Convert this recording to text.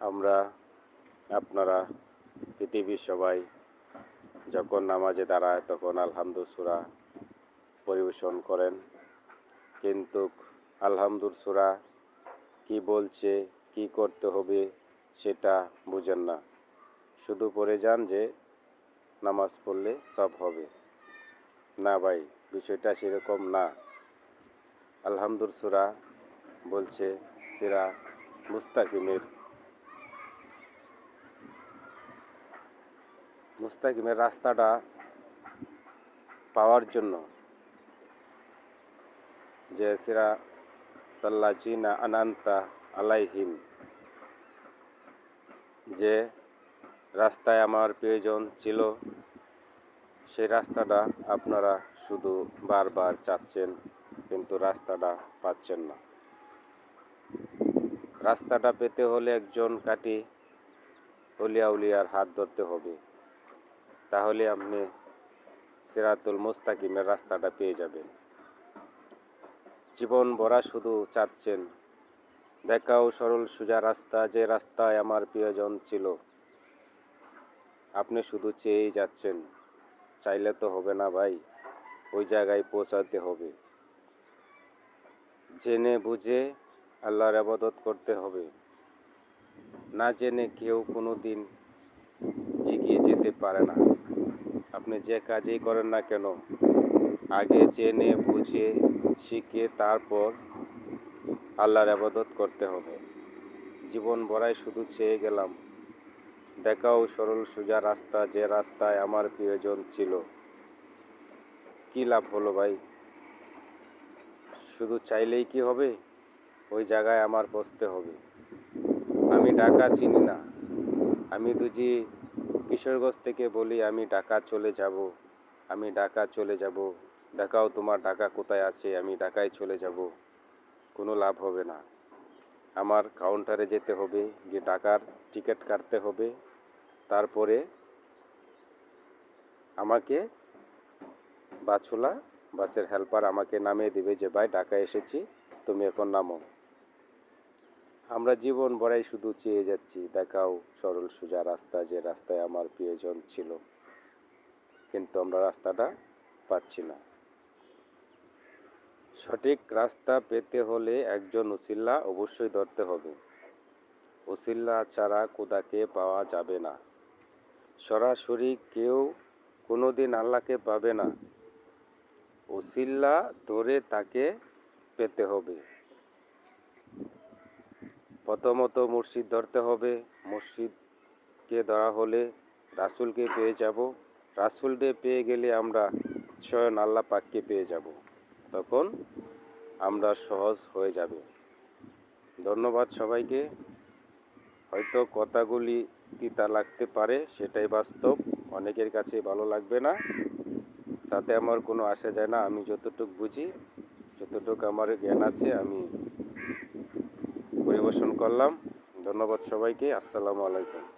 আমরা আপনারা পৃথিবীর সবাই যখন নামাজে দাঁড়ায় তখন আলহামদুল সুরা পরিবেশন করেন। কিন্তু আলহামদুল সুরা কি বলছে, কি করতে হবে সেটা বুঝেন না। শুধু পড়ে যান যে নামাজ পড়লে সব হবে। না ভাই, বিষয়টা সেরকম না। আলহামদুল সুরা বলছে সিরা মুস্তাকিমের মুস্তাকিমের রাস্তাটা পাওয়ার জন্য। যে সিরা তাল্লাজিনা আনান্তা আলাইহিম। যে রাস্তায় আমার প্রয়োজন ছিল, সেই রাস্তাটা আপনারা শুধু বারবার চাচ্ছেন, কিন্তু রাস্তাটা পাচ্ছেন না। রাস্তাটা পেতে হলে একজন কাটি উলিয়া উলিয়ার হাত ধরতে হবে। তাহলে আপনি সিরাতুল মুস্তাকিমের রাস্তাটা পেয়ে যাবেন। জীবন ভরা শুধু চাচ্ছেন, দেখাও সরল সোজা রাস্তা, যে রাস্তায় আমার প্রিয়জন ছিল। আপনি শুধু চেয়েই যাচ্ছেন, চাইলে তো হবে না ভাই, ওই জায়গায় পৌঁছাতে হবে। জেনে বুঝে আল্লাহর আবাদত করতে হবে। না জেনে কেউ কোনো দিন এগিয়ে যেতে পারে না। আপনি যে কাজেই করেন না কেন? আগে জেনে, বুঝে, শিখে তারপর আল্লাহর আবাদত করতে হবে। জীবন ভরাই শুধু চেয়ে গেলাম। দেখাও সরল সোজা রাস্তা যে রাস্তায় আমার প্রিয়জন ছিল। কি লাভ হলো ভাই? শুধু চাইলেই কি হবে? ওই জায়গায় আমার বসতে হবে। আমি ঢাকা চিনি না। আমি দুজি কিশোরগঞ্জ থেকে বলি, আমি ঢাকা চলে যাব। আমি ঢাকা চলে যাব। দেখাও তোমার ঢাকা কোথায় আছে, আমি ঢাকায় চলে যাব। কোনো লাভ হবে না। আমার কাউন্টারে যেতে হবে, গিয়ে ঢাকার টিকিট কাটতে হবে। তারপরে আমাকে বাছুলা, বাসের হেল্পার আমাকে নামিয়ে দিবে যে, ভাই ঢাকা এসেছি, তুমি এখন নামো। আমরা জীবন ভরাই শুধু চেয়ে যাচ্ছি। দেখাও সরল সোজা রাস্তা যে রাস্তায় আমার প্রিয়জন ছিল। কিন্তু আমরা রাস্তাটা পাচ্ছি না। সঠিক রাস্তা পেতে হলে একজন উসিল্লা অবশ্যই ধরতে হবে। উসিল্লা ছাড়া কোদাকে পাওয়া যাবে না। সরাসরি কেউ কোনোদিন আল্লাহকে পাবে না। উসিল্লা ধরে তাকে পেতে হবে। প্রথমত মুর্শিদ ধরতে হবে। মুর্শিদকে ধরা হলে রাসুলকে পেয়ে যাব। রাসুলকে পেয়ে গেলে আমরা স্বয়ং আল্লাহ পাককে পেয়ে যাব। তখন আমরা সহজ হয়ে যাবে। ধন্যবাদ সবাইকে। হয়তো কথাগুলি তিতা লাগতে পারে, সেটাই বাস্তব। অনেকের কাছে ভালো লাগবে না। তাতে আমার কোনো আসে যায় না। আমি যতটুকু বুঝি, যতটুকু আমার জ্ঞান আছে, আমি পরিবেশন করলাম। ধন্যবাদ সবাইকে। আসসালামু আলাইকুম।